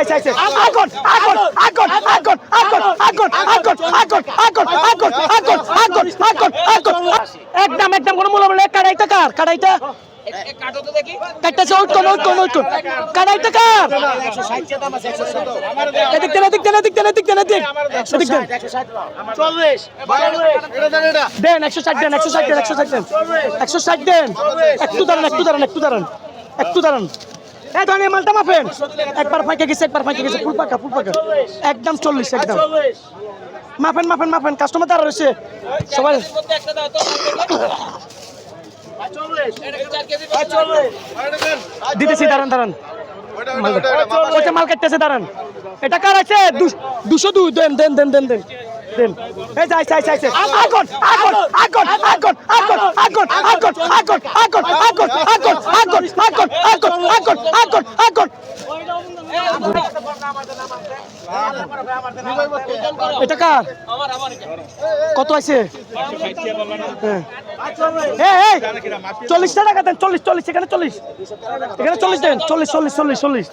আইছে আগুন আগুন আগুন আগুন আগুন আগুন আগুন আগুন আগুন আগুন আগুন আগুন আগুন আগুন একদম একদম কোনো মূল্য বলে কাড়াইটা কার কাড়াইটা দেন একশো ষাট দেন একশো ষাট দেন একশো ষাট দেন। একশো ষাট দেন। একটু দাঁড়ান একটু দাঁড়ান একটু দাঁড়ান একটু দাঁড়ান। এই ধরেন মালটা মাপেন। একবার ফাঁকে গেছে, একবার ফাঁকে গেছে, ফুল পাকা ফুল পাকা। একদম চল্লিশ, একদম। মাপেন মাপেন মাপেন কাস্টমার দাঁড়া রয়েছে সবাই দিতেছি, দাঁড়ান দাঁড়ান। ওইটা মাল কাটতেছে, দাঁড়ান। এটা কার আছে? দুশো দুই, দেন দেন দেন দেন দেন। দেন এই যাই যাই যাই আগুন আগুন আগুন আগুন আগুন আগুন আগুন আগুন আগুন আগুন আগুন আগুন আগুন আগুন আগুন আগুন আগুন এটা কার কত আছে হ্যাঁ চল্লিশ টাকা দেন চল্লিশ চল্লিশ এখানে চল্লিশ এখানে চল্লিশ দেন চল্লিশ চল্লিশ চল্লিশ চল্লিশ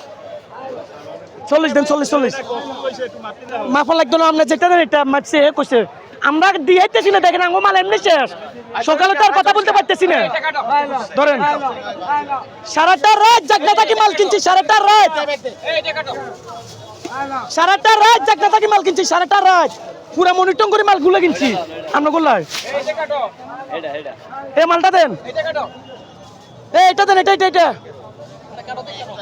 চল্লিশ দেন, চল্লিশ চল্লিশ। মাফা লাগতো না, আমরা যেটা এটা মারছে, এ কইছে আমরা দিয়েছি না, দেখেন আঙ্গো মাল এমনি শেষ। সকালে তো আর কথা বলতে পারতেছি না। ধরেন, সারাটা রাত জাগনা থাকি মাল কিনছি, সারাটা রাত। সারাটা রাত জাগনা থাকি মাল কিনছি, সারাটা রাত। পুরা মনিটং করে মালগুলো কিনছি। আমরা গোল্লায়। এই মালটা দেন। এই এটা দেন, এটা এটা এটা।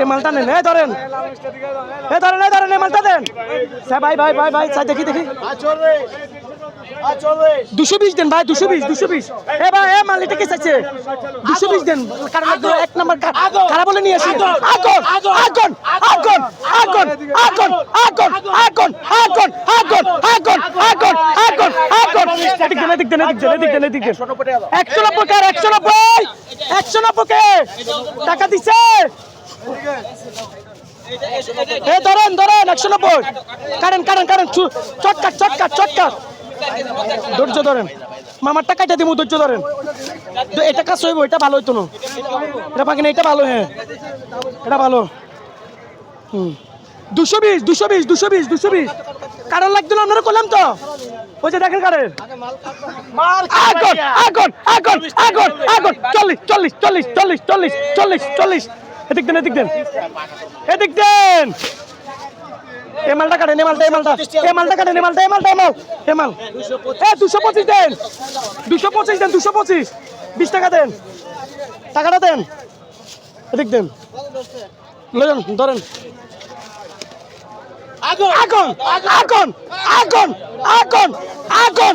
এই মালটা নেন এই ধরেন এই ধরেন এই ধরেন এই মালটা দেন হ্যাঁ ভাই ভাই ভাই ভাই দেখি দেখি দুশো বিশ দেন ভাই দুশো বিশ দুশো বিশ এ ভাই এ মাল এটা কি চাইছে দুশো বিশ দেন কারণ এক নম্বর খারাপ বলে নিয়ে আসি আগুন আগুন আগুন আগুন আগুন আগুন আগুন আগুন আগুন আগুন আগুন আগুন আগুন এদিক দেন এদিক দেন এদিক দেন এদিক দেন এদিক দেন একশো নব্বই কার একশো নব্বই একশো নব্বই টাকা দিছে এ ধরেন ধরেন একশো নব্বই। কারেন কারেন কারেন চটকাট চটকাট চটকাট। ধৈর্য ধরেন। মামার টাকাটা দিব ধৈর্য ধরেন। এটা কাজ হইব এটা ভালো হইতো না। এটা পাকি না এটা ভালো হ্যাঁ। এটা ভালো। হুম। দুশো বিশ দুশো বিশ দুশো বিশ দুশো বিশ। কারণ লাগতো না আপনারা করলাম তো। ওই যে দেখেন কারের আগুন আগুন আগুন আগুন আগুন। চল্লিশ চল্লিশ চল্লিশ চল্লিশ চল্লিশ চল্লিশ চল্লিশ। এদিক দেন এদিক দেন। এদিক দেন। এ মালটা কাটেন এ মালটা এ মালটা। এ মালটা কাটেন এ মালটা এ মালটা মাল। এ মাল। এ, দুশো পঁচিশ দেন। দুশো পঁচিশ দেন, দুশো পঁচিশ। বিশ টাকা দেন। টাকাটা দেন। এদিক দেন। লজন ধরেন। আগুন! আগুন! আগুন! আগুন! আগুন! আগুন!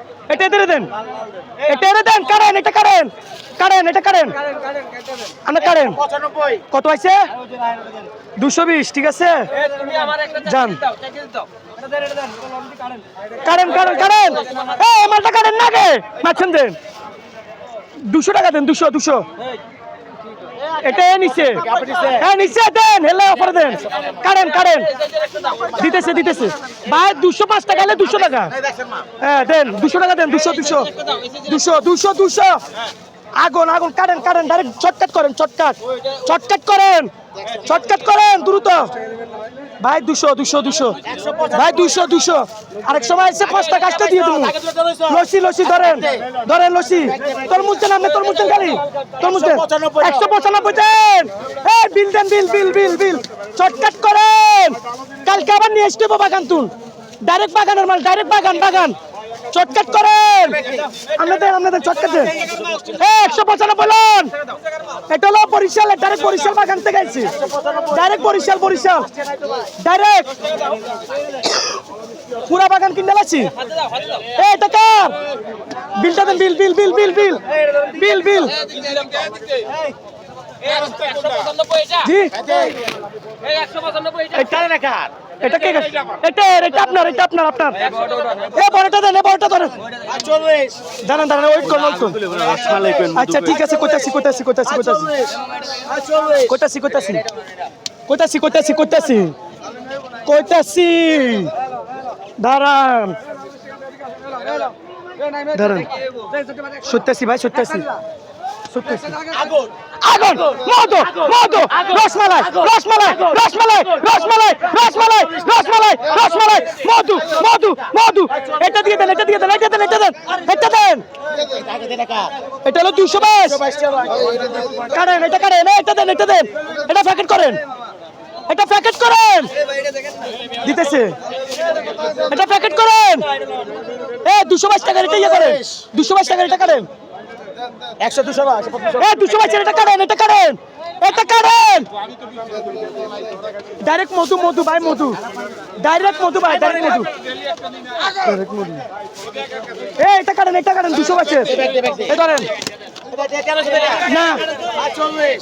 এটা এনে দেন। এটা এনে দেন, কারেন, এটা কারেন কারেন, এটা কারেন। আমরা কারেন। কত আছে? দুশো বিশ, ঠিক আছে? যান। কারেন কারেন কারেন। মালটা কারেন না গে। মাছেন দেন। দুশো টাকা দেন, দুশো দুশো। এটা নিচে। হ্যাঁ নিচে দেন, হেলে অফার দেন। Current current. দিতেছে দিতেছে। ভাই, দুশো পাঁচ টাকা হলে দুশো টাকা। হ্যাঁ দেন, দুশো টাকা দেন, দুশো দুশো। দুশো দুশো দুশো। আগুন আগুন কারেন কারেন ডাইরেক্ট চটকাট করেন চটকাট চটকাট করেন চটকাট করেন, দ্রুত। ভাই, দুশো দুশো দুশো। ভাই, দুশো দুশো। আরেক সময় এসে পাঁচ টাকা আসতে দিয়ে দেবো। লসি লসি ধরেন ধরেন লসি তরমুজ দেন আপনি, তরমুজ দেন গাড়ি তরমুজ দেন। একশো পঁচানব্বই বিল দেন, বিল বিল বিল বিল। চটকাট করেন। কালকে আবার নিয়ে আসতে বাগান তুন ডাইরেক্ট বাগানের মাল ডাইরেক্ট বাগান বাগান। চটকাট করেন। আপনাদের আপনাদের চটকাটেন একশো পঁচানব্বই লন এটা হলো বরিশাল ডাইরেক্ট বরিশাল বাগান থেকে আইছি। ডাইরেক্ট বরিশাল বরিশাল। ডাইরেক্ট পুরা বাগান কিনতে পারছি এই টাকার বিলটা দেন বিল বিল বিল বিল বিল বিল বিল জি। এটা কে এটা এটা আপনার এটা আপনার আপনার। এ বড়টা দেন এ বড়টা ধরেন। দাঁড়ান দাঁড়ান ওয়েট করুন আচ্ছা ঠিক আছে কোথাসি কোথাসি কোথাসি কোথাসি কোথাসি কোথাসি কোথাসি কোথাসি কোথাসি কোথাসি দাঁড়ান। দাঁড়ান। সত্যাসি ভাই সত্যাসি রসমালাই রসমালাই এটা দিয়ে দেন, এটা দেন এটা দেন, এটা হলো দুশো বাইশ। এটা দেন, এটা প্যাকেট করেন। এটা প্যাকেট করেন। এটা প্যাকেট করেন। দুশো বাইশ টাকার এটা ইয়ে করেন। দুশো বাইশ টাকার এটা করেন। একশো দুশো দুশো বাইশ এটা কারেন এটা কারেন এটা ডাইরেক্ট মধু মধু ভাই মধু। ডাইরেক্ট মধু ভাই ডাইরেক্ট মধু। ডাইরেক্ট মধু এ এটা কারেন এটা কারেন দুশো এ ধরেন। না। চল্লিশ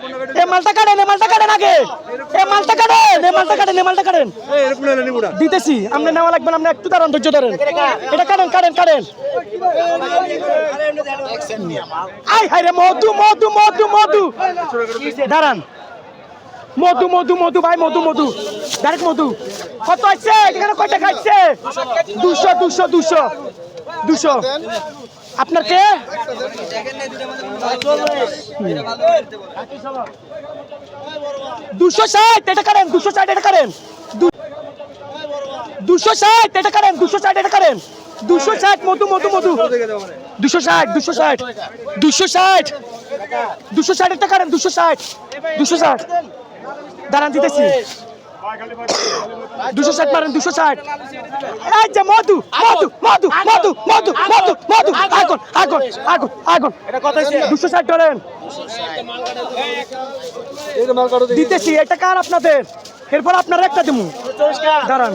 মালটা কাটেন এ মালটা কাটেন আগে। এ মালটা কাটেন এ মালটা কাটেন এ মালটা কাটেন। দিতেছি আপনি নেওয়া লাগবে আপনি একটু দাঁড়ান ধৈর্য ধরেন। এটা কাটেন কাটেন কাটেন। আই হাই রে মধু মধু মধু মধু। দাঁড়ান। মধু মধু মধু ভাই মধু মধু। ডাইরেক্ট মধু। কত আছে? এখানে কয়টা খাইছে? দুশো দুশো দুশো। দুশো। আপনার কে? দুশো ষাট, এটা করেন, দুশো ষাট, এটা করেন। দুশো ষাট, এটা করেন, দুশো ষাট, এটা করেন। দুশো ষাট, মধু মধু মধু। দুশো ষাট দুশো ষাট। দুশো ষাট দুশো ষাট একটা করেন, দুশো ষাট। দুশো ষাট। দাঁড়ান, দিতেছি। দুশো ষাট মারেন, দুশো ষাট। মধু মধু মধু মধু মধু মধু। মধু আগুন আগুন আগুন আগুন। দুশো ষাট ধরেন। দিতেছি এটা কার আপনাদের? এরপর আপনার একটা দিমু। দাঁড়ান।